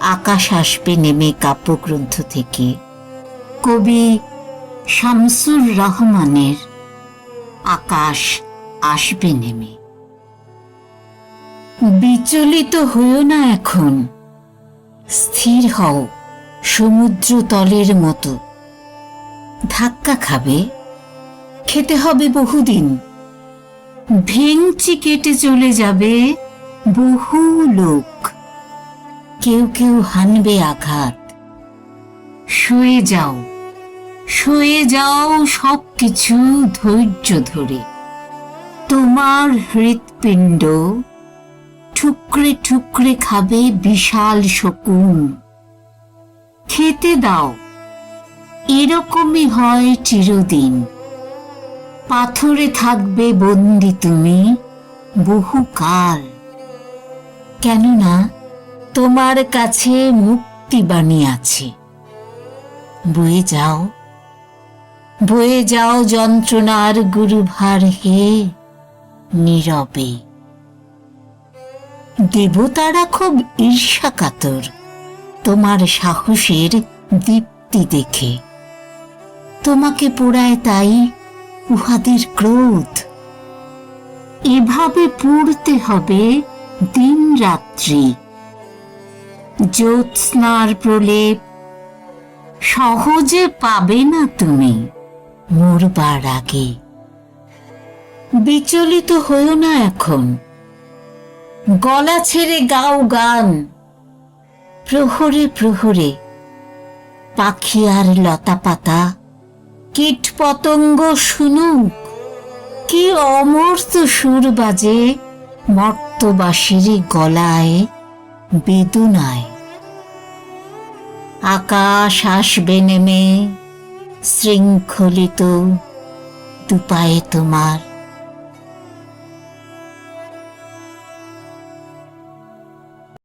আকাশ আসবে নেমে কাব্যগ্রন্থ থেকে। কবি শামসুর রহমানের আকাশ আসবে নেমে। বিচলিত হইও না এখন, স্থির হও সমুদ্র তলের মতো। ধাক্কা খাবে, খেতে হবে বহুদিন। ভেঙচি কেটে চলে যাবে বহু লোক। কেউ কেউ হানবে আঘাত। শুয়ে যাও শুয়ে যাও সব কিছু ধৈর্য ধরে। তোমার হৃৎপিণ্ড ঠুকরে ঠুকরে খাবে বিশাল শকুন। খেতে দাও, এরকমই হয় চিরদিন। পাথরে থাকবে বন্দি তুমি বহুকাল। কেননা তোমার কাছে মুক্তিবাণী আছে। বয়ে যাও। বয়ে যাও যন্ত্রণার গুরুভার হে নীরবে। দেবতারা খুব ঈর্ষা কাতর তোমার সাহসের দীপ্তি দেখে। তোমাকে পোড়ায় তাই উহাদের ক্রোধ। এভাবে পুড়তে হবে দিন রাত্রি জ্যোৎস্নার প্রলেপ সহজে পাবে না তুমি মরবার আগে। বিচলিত হইও না এখন। গলা ছেড়ে গাও গান। প্রহরে প্রহরে পাখি আর লতা পাতা। কীট পতঙ্গ শুনুক, কি অমর্ত সুর বাজে মর্তবাসীর গলায়। বেদনায়। আকাশ আসবে নেমে শৃঙ্খলিত দুপায়ে তোমার।